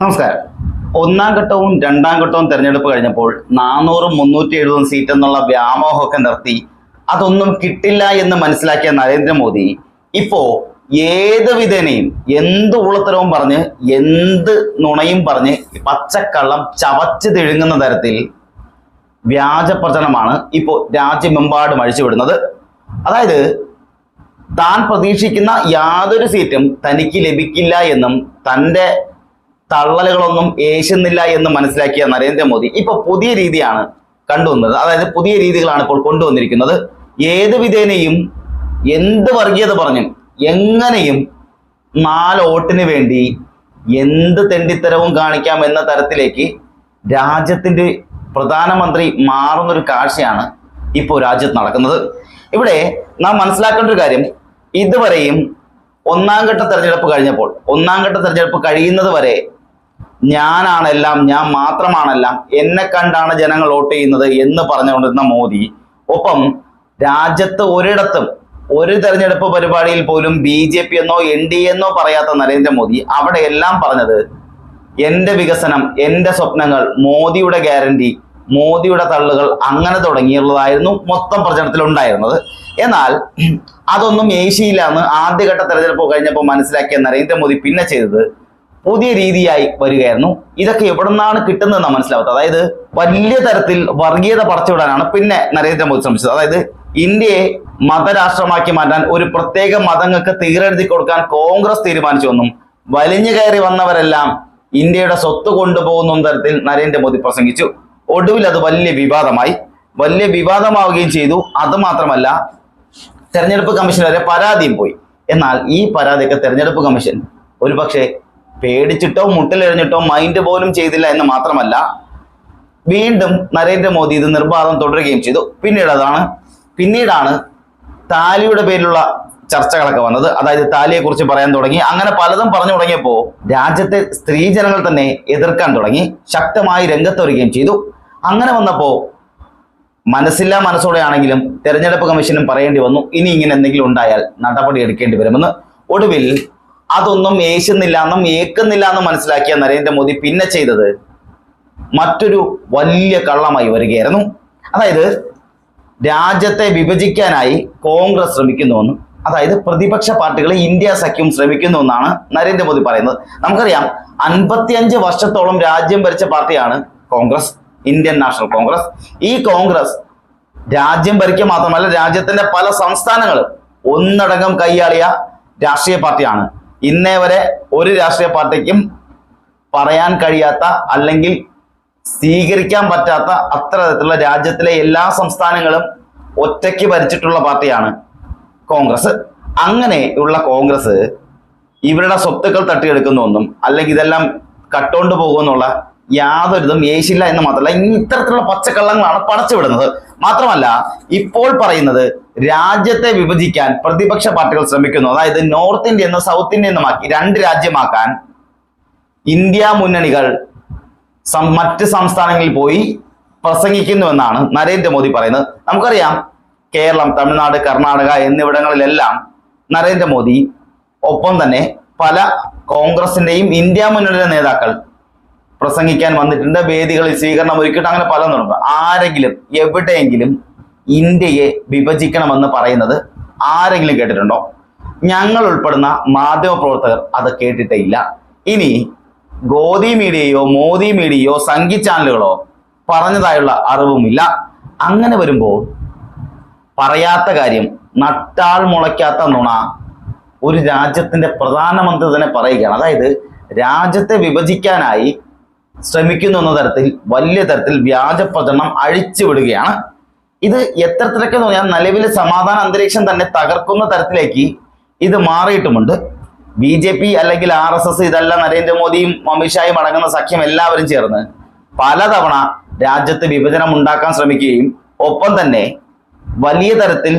നമസ്കാരം. ഒന്നാം ഘട്ടവും രണ്ടാം ഘട്ടവും തെരഞ്ഞെടുപ്പ് കഴിഞ്ഞപ്പോൾ നാനൂറും മുന്നൂറ്റി എഴുപതും സീറ്റ് എന്നുള്ള വ്യാമോഹമൊക്കെ നിർത്തി. അതൊന്നും കിട്ടില്ല എന്ന് മനസ്സിലാക്കിയ നരേന്ദ്രമോദി ഇപ്പോ ഏത് വിധേനയും എന്ത് ഉളത്തരവും പറഞ്ഞ് എന്ത് നുണയും പറഞ്ഞ് പച്ചക്കള്ളം ചവച്ച് തിഴുങ്ങുന്ന തരത്തിൽ വ്യാജ പ്രചരണമാണ് ഇപ്പോൾ രാജ്യമെമ്പാടും അഴിച്ചുവിടുന്നത്. അതായത് താൻ പ്രതീക്ഷിക്കുന്ന യാതൊരു സീറ്റും തനിക്ക് ലഭിക്കില്ല എന്നും തന്റെ തള്ളലുകളൊന്നും ഏശുന്നില്ല എന്ന് മനസ്സിലാക്കിയ നരേന്ദ്രമോദി ഇപ്പൊ പുതിയ രീതിയാണ് കണ്ടുവന്നത്. അതായത് പുതിയ രീതികളാണ് ഇപ്പോൾ കൊണ്ടുവന്നിരിക്കുന്നത്. ഏത് വിധേനയും എന്ത് വർഗീയത പറഞ്ഞു എങ്ങനെയും നാല് വോട്ടിന് വേണ്ടി എന്ത് തെണ്ടിത്തരവും കാണിക്കാം എന്ന തരത്തിലേക്ക് രാജ്യത്തിന്റെ പ്രധാനമന്ത്രി മാറുന്നൊരു കാഴ്ചയാണ് ഇപ്പോൾ രാജ്യത്ത് നടക്കുന്നത്. ഇവിടെ നാം മനസ്സിലാക്കേണ്ട ഒരു കാര്യം. ഇതുവരെയും ഒന്നാം ഘട്ട തെരഞ്ഞെടുപ്പ് കഴിഞ്ഞപ്പോൾ ഒന്നാം ഘട്ട തെരഞ്ഞെടുപ്പ് കഴിയുന്നത് വരെ ഞാനാണെല്ലാം ഞാൻ മാത്രമാണെല്ലാം എന്നെ കണ്ടാണ് ജനങ്ങൾ വോട്ട് ചെയ്യുന്നത് എന്ന് പറഞ്ഞുകൊണ്ടിരുന്ന മോദി. ഒപ്പം രാജ്യത്ത് ഒരിടത്തും ഒരു തെരഞ്ഞെടുപ്പ് പരിപാടിയിൽ പോലും ബി ജെ പി എന്നോ എൻ ഡി എന്നോ പറയാത്ത നരേന്ദ്രമോദി അവിടെ എല്ലാം പറഞ്ഞത് എന്റെ വികസനം എന്റെ സ്വപ്നങ്ങൾ മോദിയുടെ ഗ്യാരണ്ടി മോദിയുടെ തള്ളുകൾ അങ്ങനെ തുടങ്ങിയുള്ളതായിരുന്നു മൊത്തം പ്രചരണത്തിൽ ഉണ്ടായിരുന്നത് എന്നാൽ അതൊന്നും ഏഷ്യയിലാണ് ആദ്യഘട്ട തെരഞ്ഞെടുപ്പ് കഴിഞ്ഞപ്പോൾ മനസ്സിലാക്കിയ നരേന്ദ്രമോദി പിന്നെ ചെയ്തത് പുതിയ രീതിയായി വരികയായിരുന്നു. ഇതൊക്കെ എവിടെ നിന്നാണ് കിട്ടുന്നതെന്ന് മനസ്സിലാവാത്തത്. അതായത് വലിയ തരത്തിൽ വർഗീയത പറിച്ചുവിടാനാണ് പിന്നെ നരേന്ദ്രമോദി ശ്രമിച്ചത്. അതായത് ഇന്ത്യയെ മതരാഷ്ട്രമാക്കി മാറ്റാൻ ഒരു പ്രത്യേക മതങ്ങൾക്ക് തീരെഴുതി കൊടുക്കാൻ കോൺഗ്രസ് തീരുമാനിച്ചുവെന്നും വലിഞ്ഞു കയറി വന്നവരെല്ലാം ഇന്ത്യയുടെ സ്വത്ത് കൊണ്ടുപോകുന്ന തരത്തിൽ നരേന്ദ്രമോദി പ്രസംഗിച്ചു. ഒടുവിൽ അത് വലിയ വിവാദമായി. വലിയ വിവാദമാവുകയും ചെയ്തു. അത് മാത്രമല്ല തെരഞ്ഞെടുപ്പ് കമ്മീഷൻ വരെ പരാതിയും പോയി. എന്നാൽ ഈ പരാതിയൊക്കെ തെരഞ്ഞെടുപ്പ് കമ്മീഷൻ ഒരുപക്ഷെ പേടിച്ചിട്ടോ മുട്ടിലെറിഞ്ഞിട്ടോ മൈൻഡ് പോലും ചെയ്തില്ല എന്ന് മാത്രമല്ല വീണ്ടും നരേന്ദ്രമോദി ഇത് നിർബാധം തുടരുകയും ചെയ്തു. പിന്നീട് അതാണ് പിന്നീടാണ് താലിയുടെ പേരിലുള്ള ചർച്ചകളൊക്കെ വന്നത്. അതായത് താലിയെ കുറിച്ച് പറയാൻ തുടങ്ങി. അങ്ങനെ പലതും പറഞ്ഞു തുടങ്ങിയപ്പോൾ രാജ്യത്തെ സ്ത്രീ സ്ത്രീജനങ്ങൾ തന്നെ എതിർക്കാൻ തുടങ്ങി ശക്തമായി രംഗത്ത് വരികയും ചെയ്തു. അങ്ങനെ വന്നപ്പോൾ മനസ്സില്ല മനസ്സോടെ ആണെങ്കിലും തെരഞ്ഞെടുപ്പ് കമ്മീഷനും പറയേണ്ടി വന്നു ഇനി ഇങ്ങനെ എന്തെങ്കിലും ഉണ്ടായാൽ നടപടി എടുക്കേണ്ടി വരുമെന്ന്. ഒടുവിൽ അതൊന്നും ഏശുന്നില്ല എന്നും ഏക്കുന്നില്ല എന്നും മനസ്സിലാക്കിയ നരേന്ദ്രമോദി പിന്നെ ചെയ്തത് മറ്റൊരു വലിയ കള്ളമായി വരികയായിരുന്നു. അതായത് രാജ്യത്തെ വിഭജിക്കാനായി കോൺഗ്രസ് ശ്രമിക്കുന്നുവെന്നും അതായത് പ്രതിപക്ഷ പാർട്ടികൾ ഇന്ത്യ സഖ്യം ശ്രമിക്കുന്നു എന്നാണ് നരേന്ദ്രമോദി പറയുന്നത്. നമുക്കറിയാം അൻപത്തിയഞ്ച് വർഷത്തോളം രാജ്യം ഭരിച്ച പാർട്ടിയാണ് കോൺഗ്രസ് ഇന്ത്യൻ നാഷണൽ കോൺഗ്രസ്. ഈ കോൺഗ്രസ് രാജ്യം ഭരിക്കുക മാത്രമല്ല രാജ്യത്തിന്റെ പല സംസ്ഥാനങ്ങളും ഒന്നടങ്കം കൈയാളിയ രാഷ്ട്രീയ പാർട്ടിയാണ്. ഇന്നേ വരെ ഒരു രാഷ്ട്രീയ പാർട്ടിക്കും പറയാൻ കഴിയാത്ത അല്ലെങ്കിൽ സ്വീകരിക്കാൻ പറ്റാത്ത അത്ര തരത്തിലുള്ള രാജ്യത്തിലെ എല്ലാ സംസ്ഥാനങ്ങളും ഒറ്റയ്ക്ക് ഭരിച്ചിട്ടുള്ള പാർട്ടിയാണ് കോൺഗ്രസ്. അങ്ങനെ ഉള്ള കോൺഗ്രസ് ഇവരുടെ സ്വത്തുക്കൾ തട്ടിയെടുക്കുന്നുവെന്നും അല്ലെങ്കിൽ ഇതെല്ലാം കട്ടുകൊണ്ട് പോകുമെന്നുള്ള യാതൊരിതും യേശില്ല എന്ന് മാത്രമല്ല ഇത്തരത്തിലുള്ള പച്ചക്കള്ളങ്ങളാണ് പടച്ചുവിടുന്നത്. മാത്രമല്ല ഇപ്പോൾ പറയുന്നത് രാജ്യത്തെ വിഭജിക്കാൻ പ്രതിപക്ഷ പാർട്ടികൾ ശ്രമിക്കുന്നു. അതായത് നോർത്ത് ഇന്ത്യ എന്നും സൗത്ത് ഇന്ത്യ എന്നുമാക്കി രണ്ട് രാജ്യമാക്കാൻ ഇന്ത്യ മുന്നണികൾ മറ്റ് സംസ്ഥാനങ്ങളിൽ പോയി പ്രസംഗിക്കുന്നുവെന്നാണ് നരേന്ദ്രമോദി പറയുന്നത്. നമുക്കറിയാം കേരളം തമിഴ്നാട് കർണാടക എന്നിവിടങ്ങളിലെല്ലാം നരേന്ദ്രമോദി ഒപ്പം തന്നെ പല കോൺഗ്രസിന്റെയും ഇന്ത്യ മുന്നണിയുടെ നേതാക്കൾ പ്രസംഗിക്കാൻ വന്നിട്ടുണ്ട്. വേദികളിൽ സ്വീകരണം ഒരുക്കിയിട്ട് അങ്ങനെ പല നടന്നു ആരെങ്കിലും എവിടെയെങ്കിലും ഇന്ത്യയെ വിഭജിക്കണമെന്ന് പറയുന്നത് ആരെങ്കിലും കേട്ടിട്ടുണ്ടോ? ഞങ്ങൾ ഉൾപ്പെടുന്ന മാധ്യമ പ്രവർത്തകർ അത് കേട്ടിട്ടേ ഇല്ല. ഇനി ഗോദി മീഡിയയോ മോദി മീഡിയയോ സംഗീത് ചാനലുകളോ പറഞ്ഞതായുള്ള അറിവുമില്ല. അങ്ങനെ വരുമ്പോൾ പറയാത്ത കാര്യം നട്ടാൽ മുളയ്ക്കാത്ത നുണ ഒരു രാജ്യത്തിന്റെ പ്രധാനമന്ത്രി തന്നെ പറയുകയാണ്. അതായത് രാജ്യത്തെ വിഭജിക്കാനായി ശ്രമിക്കുന്നു എന്ന തരത്തിൽ വലിയ തരത്തിൽ വ്യാജ പ്രചരണം അഴിച്ചുവിടുകയാണ് ഇത് എത്രത്തിലൊക്കെ പറഞ്ഞാൽ നിലവിലെ സമാധാന അന്തരീക്ഷം തന്നെ തകർക്കുന്ന തരത്തിലേക്ക് ഇത് മാറിയിട്ടുമുണ്ട്. ബി ജെ പി അല്ലെങ്കിൽ ആർ എസ് എസ് ഇതെല്ലാം നരേന്ദ്രമോദിയും അമിത്ഷായും അടങ്ങുന്ന സഖ്യം എല്ലാവരും ചേർന്ന് പലതവണ രാജ്യത്ത് വിഭജനം ഉണ്ടാക്കാൻ ശ്രമിക്കുകയും ഒപ്പം തന്നെ വലിയ തരത്തിൽ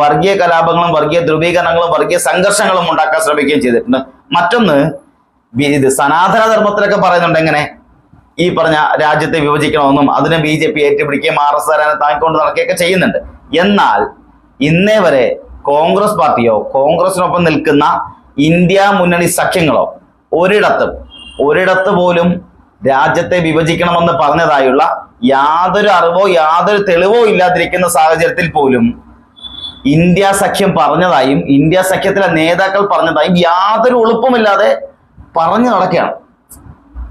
വർഗീയ കലാപങ്ങളും വർഗീയ ധ്രുവീകരണങ്ങളും വർഗീയ സംഘർഷങ്ങളും ഉണ്ടാക്കാൻ ശ്രമിക്കുകയും ചെയ്തിട്ടുണ്ട്. മറ്റൊന്ന് ഇത് സനാതന ധർമ്മത്തിലൊക്കെ പറയുന്നുണ്ട് എങ്ങനെ? ഈ പറഞ്ഞ രാജ്യത്തെ വിഭജിക്കണമെന്നും അതിനെ ബി ജെ പി ഏറ്റുപിടിക്കുകയും ആർ എസ് ആരാനെ താങ്ങിക്കൊണ്ട് നടക്കുകയൊക്കെ ചെയ്യുന്നുണ്ട്. എന്നാൽ ഇന്നേ വരെ കോൺഗ്രസ് പാർട്ടിയോ കോൺഗ്രസിനൊപ്പം നിൽക്കുന്ന ഇന്ത്യ മുന്നണി സഖ്യങ്ങളോ ഒരിടത്തും ഒരിടത്ത് പോലും രാജ്യത്തെ വിഭജിക്കണമെന്ന് പറഞ്ഞതായുള്ള യാതൊരു അറിവോ യാതൊരു തെളിവോ ഇല്ലാതിരിക്കുന്ന സാഹചര്യത്തിൽ പോലും ഇന്ത്യ സഖ്യം പറഞ്ഞതായും ഇന്ത്യ സഖ്യത്തിലെ നേതാക്കൾ പറഞ്ഞതായും യാതൊരു എളുപ്പമില്ലാതെ പറഞ്ഞു നടക്കുകയാണ്.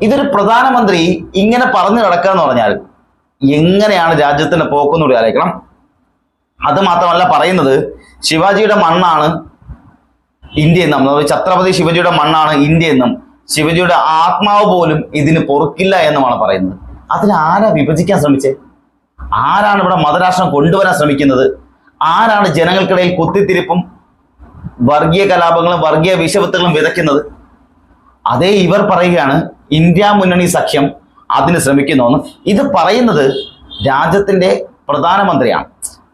ഇതൊരു പ്രധാനമന്ത്രി ഇങ്ങനെ പറഞ്ഞു കിടക്കുക എന്ന് പറഞ്ഞാൽ എങ്ങനെയാണ് രാജ്യത്തിന്റെ പോക്കെന്നുകൂടി ആലോചിക്കണം. അത് മാത്രമല്ല പറയുന്നത് ശിവാജിയുടെ മണ്ണാണ് ഇന്ത്യ എന്നും ഛത്രപതി ശിവജിയുടെ മണ്ണാണ് ഇന്ത്യ എന്നും ശിവജിയുടെ ആത്മാവ് പോലും ഇതിന് പൊറുക്കില്ല എന്നുമാണ് പറയുന്നത്. അതിൽ ആരാ വിഭജിക്കാൻ ശ്രമിച്ചേ? ആരാണ് ഇവിടെ മതരാഷ്ട്രം കൊണ്ടുവരാൻ ശ്രമിക്കുന്നത്? ആരാണ് ജനങ്ങൾക്കിടയിൽ കുത്തിത്തിരിപ്പും വർഗീയ കലാപങ്ങളും വർഗീയ വിഷവത്തുകളും വിതയ്ക്കുന്നത്? അതേ ഇവർ പറയുകയാണ് ഇന്ത്യ മുന്നണി സഖ്യം അതിന് ശ്രമിക്കുന്നുവെന്ന്. ഇത് പറയുന്നത് രാജ്യത്തിന്റെ പ്രധാനമന്ത്രിയാണ്.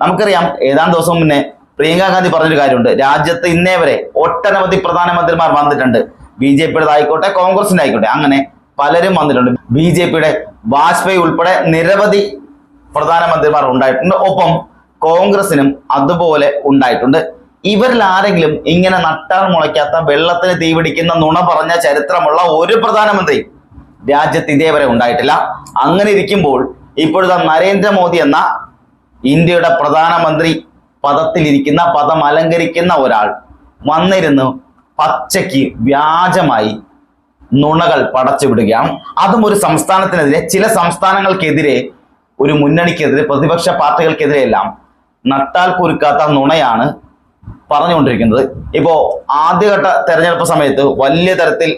നമുക്കറിയാം ഏതാണ്ട് ദിവസം മുന്നേ പ്രിയങ്ക ഗാന്ധി പറഞ്ഞൊരു കാര്യമുണ്ട്. രാജ്യത്ത് ഇന്നേ വരെ ഒട്ടനവധി പ്രധാനമന്ത്രിമാർ വന്നിട്ടുണ്ട്. ബി ജെ പിയുടെ ആയിക്കോട്ടെ കോൺഗ്രസിന്റെ ആയിക്കോട്ടെ അങ്ങനെ പലരും വന്നിട്ടുണ്ട്. ബി ജെ പിയുടെ വാജ്പേയി ഉൾപ്പെടെ നിരവധി പ്രധാനമന്ത്രിമാർ ഉണ്ടായിട്ടുണ്ട്. ഒപ്പം കോൺഗ്രസിനും അതുപോലെ ഉണ്ടായിട്ടുണ്ട്. ഇവരിൽ ആരെങ്കിലും ഇങ്ങനെ നട്ടാൽ മുളയ്ക്കാത്ത വെള്ളത്തിന് തീപിടിക്കുന്ന നുണ പറഞ്ഞ ചരിത്രമുള്ള ഒരു പ്രധാനമന്ത്രി രാജ്യത്ത് ഇതേവരെ ഉണ്ടായിട്ടില്ല. അങ്ങനെ ഇരിക്കുമ്പോൾ ഇപ്പോഴത്തെ നരേന്ദ്രമോദി എന്ന ഇന്ത്യയുടെ പ്രധാനമന്ത്രി പദത്തിലിരിക്കുന്ന പദം അലങ്കരിക്കുന്ന ഒരാൾ വന്നിരുന്നു പച്ചയ്ക്ക് വ്യാജമായി നുണകൾ പടച്ചുവിടുകയാണ്. അതും ഒരു സംസ്ഥാനത്തിനെതിരെ ചില സംസ്ഥാനങ്ങൾക്കെതിരെ ഒരു മുന്നണിക്കെതിരെ പ്രതിപക്ഷ പാർട്ടികൾക്കെതിരെയെല്ലാം നട്ടാൽ കുരുക്കാത്ത നുണയാണ് പറഞ്ഞുകൊണ്ടിരിക്കുന്നത് ഇപ്പോ ആദ്യഘട്ട തെരഞ്ഞെടുപ്പ് സമയത്ത് വലിയ തരത്തിൽ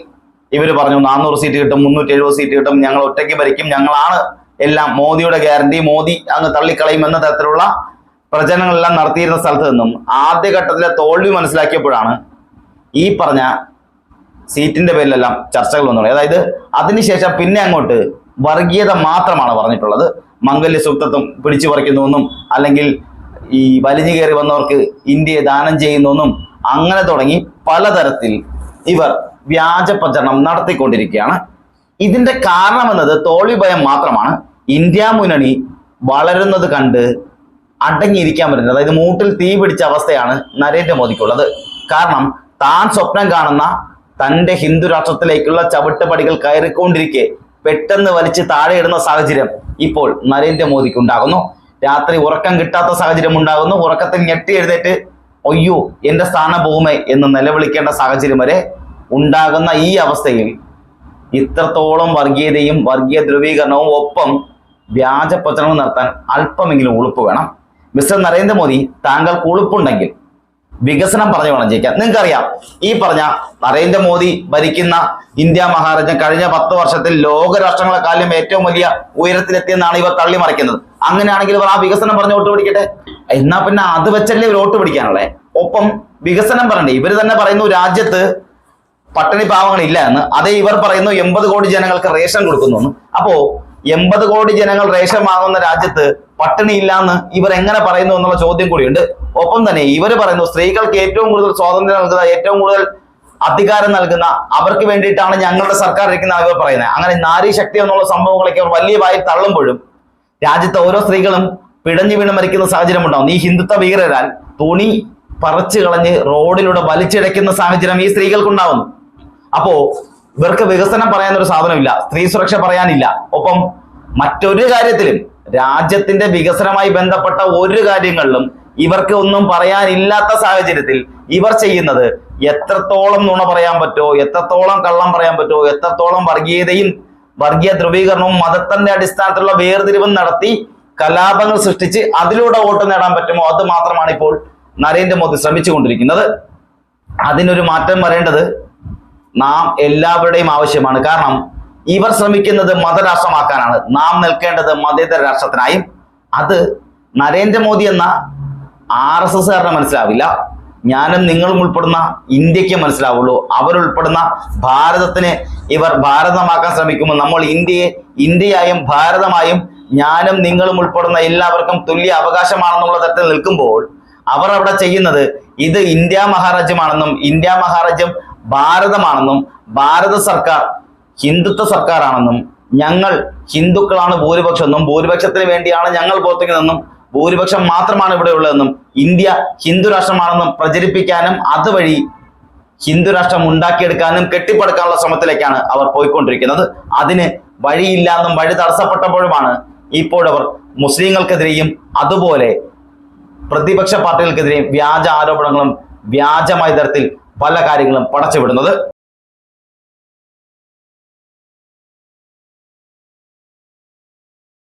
ഇവർ പറഞ്ഞു നാനൂറ് സീറ്റ് കിട്ടും മുന്നൂറ്റി എഴുപത് സീറ്റ് കിട്ടും ഞങ്ങൾ ഒറ്റയ്ക്ക് ഭരിക്കും ഞങ്ങളാണ് എല്ലാം മോദിയുടെ ഗ്യാരണ്ടി മോദി അങ്ങ് തള്ളിക്കളയും എന്ന തരത്തിലുള്ള പ്രചരണങ്ങളെല്ലാം നടത്തിയിരുന്ന സ്ഥലത്ത് നിന്നും ആദ്യഘട്ടത്തിലെ തോൽവി മനസ്സിലാക്കിയപ്പോഴാണ് ഈ പറഞ്ഞ സീറ്റിന്റെ പേരിലെല്ലാം ചർച്ചകൾ വന്നു. അതായത് അതിനുശേഷം പിന്നെ അങ്ങോട്ട് വർഗീയത മാത്രമാണ് പറഞ്ഞിട്ടുള്ളത് മംഗല്യ സൂക്തത്വം പിടിച്ചു പറിക്കുന്നുവെന്നും അല്ലെങ്കിൽ ഈ വലിഞ്ഞു കയറി വന്നവർക്ക് ഇന്ത്യയെ ദാനം ചെയ്യുന്നൊന്നും അങ്ങനെ തുടങ്ങി പലതരത്തിൽ ഇവർ വ്യാജ പ്രചരണം നടത്തിക്കൊണ്ടിരിക്കുകയാണ്. ഇതിന്റെ കാരണം എന്നത് തോൽവി ഭയം മാത്രമാണ്. ഇന്ത്യ മുന്നണി വളരുന്നത് കണ്ട് അടങ്ങിയിരിക്കാൻ പറ്റുന്നത്. അതായത് മൂട്ടിൽ തീ പിടിച്ച അവസ്ഥയാണ് നരേന്ദ്രമോദിക്കുള്ളത് കാരണം താൻ സ്വപ്നം കാണുന്ന തന്റെ ഹിന്ദു രാഷ്ട്രത്തിലേക്കുള്ള ചവിട്ടുപടികൾ കയറിക്കൊണ്ടിരിക്കെ പെട്ടെന്ന് വലിച്ച് താഴെയിടുന്ന സാഹചര്യം ഇപ്പോൾ നരേന്ദ്രമോദിക്ക് ഉണ്ടാകുന്നു രാത്രി ഉറക്കം കിട്ടാത്ത സാഹചര്യം ഉണ്ടാകുന്നു. ഉറക്കത്തിൽ ഞെട്ടി എഴുന്നേറ്റ് ഒയ്യോ എന്റെ സ്ഥാനം പോകുമേ എന്ന് നിലവിളിക്കേണ്ട സാഹചര്യം വരെ ഉണ്ടാകുന്ന ഈ അവസ്ഥയിൽ ഇത്രത്തോളം വർഗീയതയും വർഗീയ ധ്രുവീകരണവും ഒപ്പം വ്യാജ പ്രചരണവും നടത്താൻ അല്പമെങ്കിലും ഉളുപ്പ് വേണം. മിസ്റ്റർ നരേന്ദ്രമോദി താങ്കൾക്ക് ഉളുപ്പുണ്ടെങ്കിൽ വികസനം പറഞ്ഞു വേണം ജയിക്കാൻ. നിങ്ങൾക്കറിയാം ഈ പറഞ്ഞ നരേന്ദ്രമോദി ഭരിക്കുന്ന ഇന്ത്യ മഹാരാജ്യം കഴിഞ്ഞ പത്ത് വർഷത്തിൽ ലോകരാഷ്ട്രങ്ങളെക്കാളും ഏറ്റവും വലിയ ഉയരത്തിലെത്തിയെന്നാണ് ഇവർ തള്ളി മറിക്കുന്നത് അങ്ങനെയാണെങ്കിൽ ആ വികസനം പറഞ്ഞ് വോട്ട് പിടിക്കട്ടെ? എന്നാ പിന്നെ അത് വെച്ചല്ലേ ഇവർ വോട്ട് പിടിക്കാനുള്ളത് ഒപ്പം വികസനം പറയണ്ടേ ഇവർ തന്നെ പറയുന്നു രാജ്യത്ത് പട്ടിണി പാവങ്ങളില്ല എന്ന്. അതേ ഇവർ പറയുന്നു എൺപത് കോടി ജനങ്ങൾക്ക് റേഷൻ കൊടുക്കുന്നു. അപ്പോ എൺപത് കോടി ജനങ്ങൾ റേഷൻ വാങ്ങുന്ന രാജ്യത്ത് പട്ടിണി ഇല്ല എന്ന് ഇവർ എങ്ങനെ പറയുന്നു എന്നുള്ള ചോദ്യം കൂടിയുണ്ട്. ഒപ്പം തന്നെ ഇവർ പറയുന്നു സ്ത്രീകൾക്ക് ഏറ്റവും കൂടുതൽ സ്വാതന്ത്ര്യം നൽകുന്ന ഏറ്റവും കൂടുതൽ അധികാരം നൽകുന്ന അവർക്ക് വേണ്ടിയിട്ടാണ് ഞങ്ങളുടെ സർക്കാർ ഇരിക്കുന്ന ഇവർ പറയുന്നത്. അങ്ങനെ നാരി ശക്തി എന്നുള്ള സംഭവങ്ങളൊക്കെ അവർ വലിയ വായിൽ തള്ളുമ്പോഴും രാജ്യത്തെ ഓരോ സ്ത്രീകളും പിടഞ്ഞു വീണ് മരിക്കുന്ന സാഹചര്യം ഉണ്ടാവും ഈ ഹിന്ദുത്വ ഭീകരരാൽ തുണി പറിച്ചു കളഞ്ഞ് റോഡിലൂടെ വലിച്ചിഴയ്ക്കുന്ന സാഹചര്യം ഈ സ്ത്രീകൾക്കുണ്ടാവുന്നു. അപ്പോ ഇവർക്ക് വികസനം പറയാനൊരു സാധനമില്ല സ്ത്രീ സുരക്ഷ പറയാനില്ല. ഒപ്പം മറ്റൊരു കാര്യത്തിലും രാജ്യത്തിന്റെ വികസനമായി ബന്ധപ്പെട്ട ഒരു കാര്യങ്ങളിലും ഇവർക്ക് ഒന്നും പറയാനില്ലാത്ത സാഹചര്യത്തിൽ ഇവർ ചെയ്യുന്നത് എത്രത്തോളം നുണ പറയാൻ പറ്റുമോ എത്രത്തോളം കള്ളം പറയാൻ പറ്റുമോ എത്രത്തോളം വർഗീയതയും വർഗീയ ധ്രുവീകരണവും മതത്തിന്റെ അടിസ്ഥാനത്തിലുള്ള വേർതിരിവും നടത്തി കലാപങ്ങൾ സൃഷ്ടിച്ച് അതിലൂടെ വോട്ട് നേടാൻ പറ്റുമോ? അത് മാത്രമാണ് ഇപ്പോൾ നരേന്ദ്രമോദി ശ്രമിച്ചുകൊണ്ടിരിക്കുന്നത്. അതിനൊരു മാറ്റം വരേണ്ടത് നാം എല്ലാവരുടെയും ആവശ്യമാണ്. കാരണം ഇവർ ശ്രമിക്കുന്നത് മതരാഷ്ട്രമാക്കാനാണ്. നാം നിൽക്കേണ്ടത് മതേതര രാഷ്ട്രത്തിനായും. അത് നരേന്ദ്രമോദി എന്ന ആർ എസ് എസ്കാരന് മനസ്സിലാവില്ല. ഞാനും നിങ്ങളും ഉൾപ്പെടുന്ന ഇന്ത്യയ്ക്ക് മനസ്സിലാവുള്ളൂ. അവരുൾപ്പെടുന്ന ഭാരതത്തിന് ഇവർ ഭാരതമാക്കാൻ ശ്രമിക്കുമ്പോൾ നമ്മൾ ഇന്ത്യയെ ഇന്ത്യയായും ഭാരതമായും ഞാനും നിങ്ങളും ഉൾപ്പെടുന്ന എല്ലാവർക്കും തുല്യ അവകാശമാണെന്നുള്ള തരത്തിൽ നിൽക്കുമ്പോൾ അവർ അവിടെ ചെയ്യുന്നത് ഇത് ഇന്ത്യ മഹാരാജ്യമാണെന്നും ഇന്ത്യ മഹാരാജ്യം ഭാരതമാണെന്നും ഭാരത സർക്കാർ ഹിന്ദുത്വ സർക്കാരാണെന്നും ഞങ്ങൾ ഹിന്ദുക്കളാണ് ഭൂരിപക്ഷം എന്നും ഭൂരിപക്ഷത്തിന് വേണ്ടിയാണ് ഞങ്ങൾ പ്രവർത്തിക്കുന്നതെന്നും ഭൂരിപക്ഷം മാത്രമാണ് ഇവിടെ ഉള്ളതെന്നും ഇന്ത്യ ഹിന്ദു രാഷ്ട്രമാണെന്നും പ്രചരിപ്പിക്കാനും അതുവഴി ഹിന്ദു രാഷ്ട്രം ഉണ്ടാക്കിയെടുക്കാനും കെട്ടിപ്പടുക്കാനുള്ള ശ്രമത്തിലേക്കാണ് അവർ പോയിക്കൊണ്ടിരിക്കുന്നത്. അതിന് വഴിയില്ലാന്നും വഴി തടസ്സപ്പെട്ടപ്പോഴുമാണ് ഇപ്പോഴവർ മുസ്ലിങ്ങൾക്കെതിരെയും അതുപോലെ പ്രതിപക്ഷ പാർട്ടികൾക്കെതിരെയും വ്യാജ ആരോപണങ്ങളും വ്യാജമായ തരത്തിൽ പല കാര്യങ്ങളും പടച്ചുവിടുന്നത്.